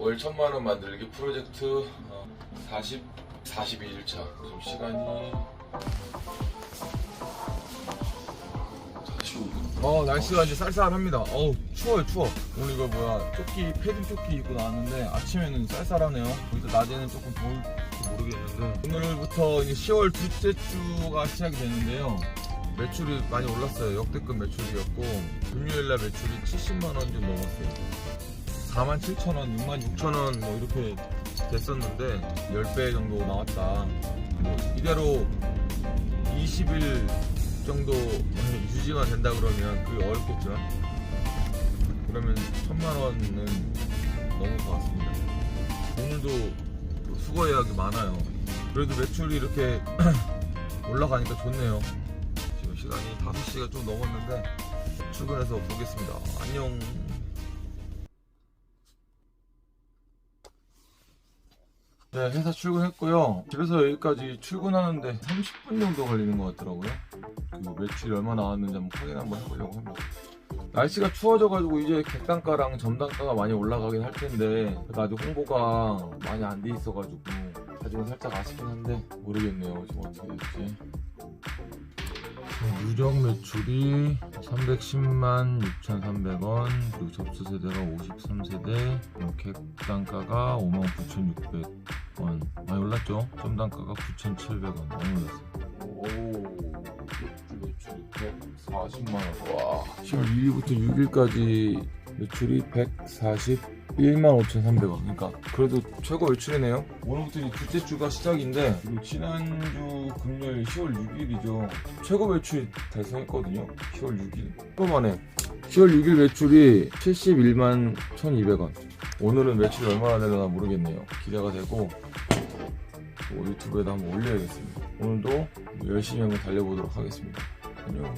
월 천만 원 만들기 프로젝트 어, 40 42일차 지금 시간이 45분. 어 날씨가 이제 쌀쌀합니다. 어우 추워요 추워. 오늘 이거 뭐야 조끼 패딩 조끼 입고 나왔는데 아침에는 쌀쌀하네요. 그래서 낮에는 조금 더울지 모르겠는데 오늘부터 이제 10월 둘째 주가 시작이 되는데요. 매출이 많이 올랐어요. 역대급 매출이었고 금요일날 매출이 70만 원 좀 넘었어요. 4만 7천 원, 6만 6천 원뭐 이렇게 됐었는데 10배 정도 나왔다. 뭐 이대로 20일 정도 유지가 된다 그러면 그게 어렵겠죠. 그러면 천만 원은 넘을 것 같습니다. 오늘도 수거 예약이 많아요. 그래도 매출이 이렇게 올라가니까 좋네요. 지금 시간이 5시가 좀 넘었는데 출근해서 보겠습니다. 안녕. 네, 회사 출근했고요. 집에서 여기까지 출근하는데 30분 정도 걸리는 것 같더라고요. 그 뭐 매출이 얼마 나왔는지 한번 확인 한번 해보려고 합니다. 날씨가 추워져가지고 이제 객단가랑 점단가가 많이 올라가긴 할 텐데 제가 아직 홍보가 많이 안 돼 있어가지고 아직은 살짝 아쉽긴 한데 모르겠네요 지금 어떻게 될지 어, 누적 매출이 310만 6,300원, 그리고 접수 세대가 53세대, 어, 객단가가 59600 맞죠? 점단가가 9,700원 넘어졌어요. 40만원 와 10월 1일부터 6일까지 매출이 141만 5,300원 그러니까 그래도 최고 매출이네요. 오늘부터 이제 둘째 주가 시작인데 그리고 지난주 금요일 10월 6일이죠. 최고 매출 달성했거든요. 10월 6일. 또 만에 10월 6일 매출이 71만 1,200원 오늘은 매출이 얼마나 되려나 모르겠네요. 기대가 되고 유튜브에도 한번 올려야겠습니다. 오늘도 열심히 한번 달려보도록 하겠습니다. 안녕